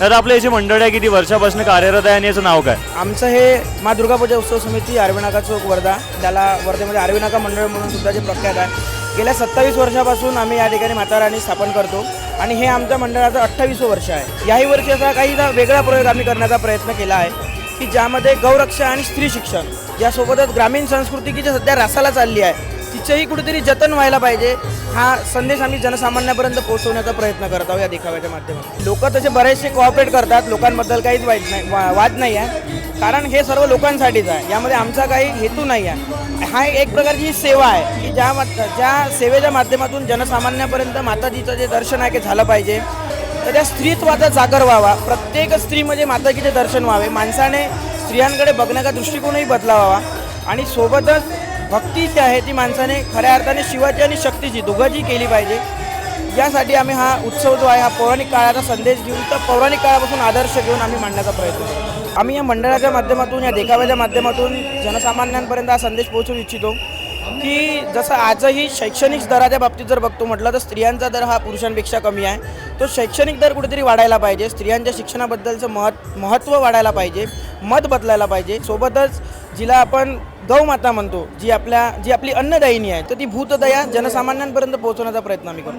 तर आपलं याची मंडळ आहे किती वर्षापासून कार्यरत आहे आणि याचं नाव काय? आमचं हे मा दुर्गा पूजा उत्सव समिती आर्वीनाका चौक वर्धा. त्याला वर्धेमध्ये आर्वीनाका मंडळ म्हणून सुद्धा जे प्रख्यात आहे. गेल्या सत्तावीस वर्षापासून आम्ही या ठिकाणी माता स्थापन करतो. आणि हे आमच्या मंडळाचं अठ्ठावीसवं वर्ष आहे. याही वर्षी असा काही वेगळा प्रयोग आम्ही करण्याचा प्रयत्न केला आहे की ज्यामध्ये गौरक्षा आणि स्त्री शिक्षण यासोबतच ग्रामीण संस्कृती की जी सध्या रासाला चालली आहे तिचंही कुठेतरी जतन व्हायला पाहिजे हा संदेश आम्ही जनसामान्यापर्यंत पोहोचवण्याचा प्रयत्न करत आहोत या देखाव्याच्या माध्यमातून. लोक तसे बरेचसे कोऑपरेट करतात लोकांबद्दल काहीच वाईट नाही वा- वाद नाही आहे. कारण हे सर्व लोकांसाठीच आहे. यामध्ये आमचा काही हेतू नाही आहे. हा एक प्रकारची सेवा आहे की ज्या ज्या सेवेच्या माध्यमातून जनसामान्यापर्यंत माताजीचं जे दर्शन आहे ते झालं पाहिजे. तर त्या स्त्रीत्वाचा जागर व्हावा. प्रत्येक स्त्रीमध्ये माताजीचे दर्शन व्हावे. माणसाने स्त्रियांकडे बघण्याचा दृष्टिकोनही बदलावा. आणि सोबतच भक्ती जी आहे ती माणसाने खऱ्या अर्थाने शिवाची आणि शक्तीची दोघंची केली पाहिजे. यासाठी आम्ही हा उत्सव जो आहे हा पौराणिक काळाचा संदेश घेऊन तर पौराणिक काळापासून आदर्श घेऊन आम्ही मांडण्याचा प्रयत्न करतो आम्ही या मंडळाच्या माध्यमातून या देखाव्याच्या माध्यमातून जनसामान्यांपर्यंत हा संदेश पोहोचवू इच्छितो. की जसं आजही शैक्षणिक दराच्या बाबतीत जर बघतो म्हटलं तर स्त्रियांचा दर हा पुरुषांपेक्षा कमी आहे. तो शैक्षणिक दर कुठेतरी वाढायला पाहिजे. स्त्रियांच्या शिक्षणाबद्दलचं महत् महत्त्व वाढायला पाहिजे. मत बदलायला पाहिजे. सोबतच जिला आपण गौमाता म्हणतो जी आपल्या जी आपली अन्नदायिनी आहे तर ती भूतदया जनसामान्यांपर्यंत पोहोचवण्याचा प्रयत्न आम्ही करतो.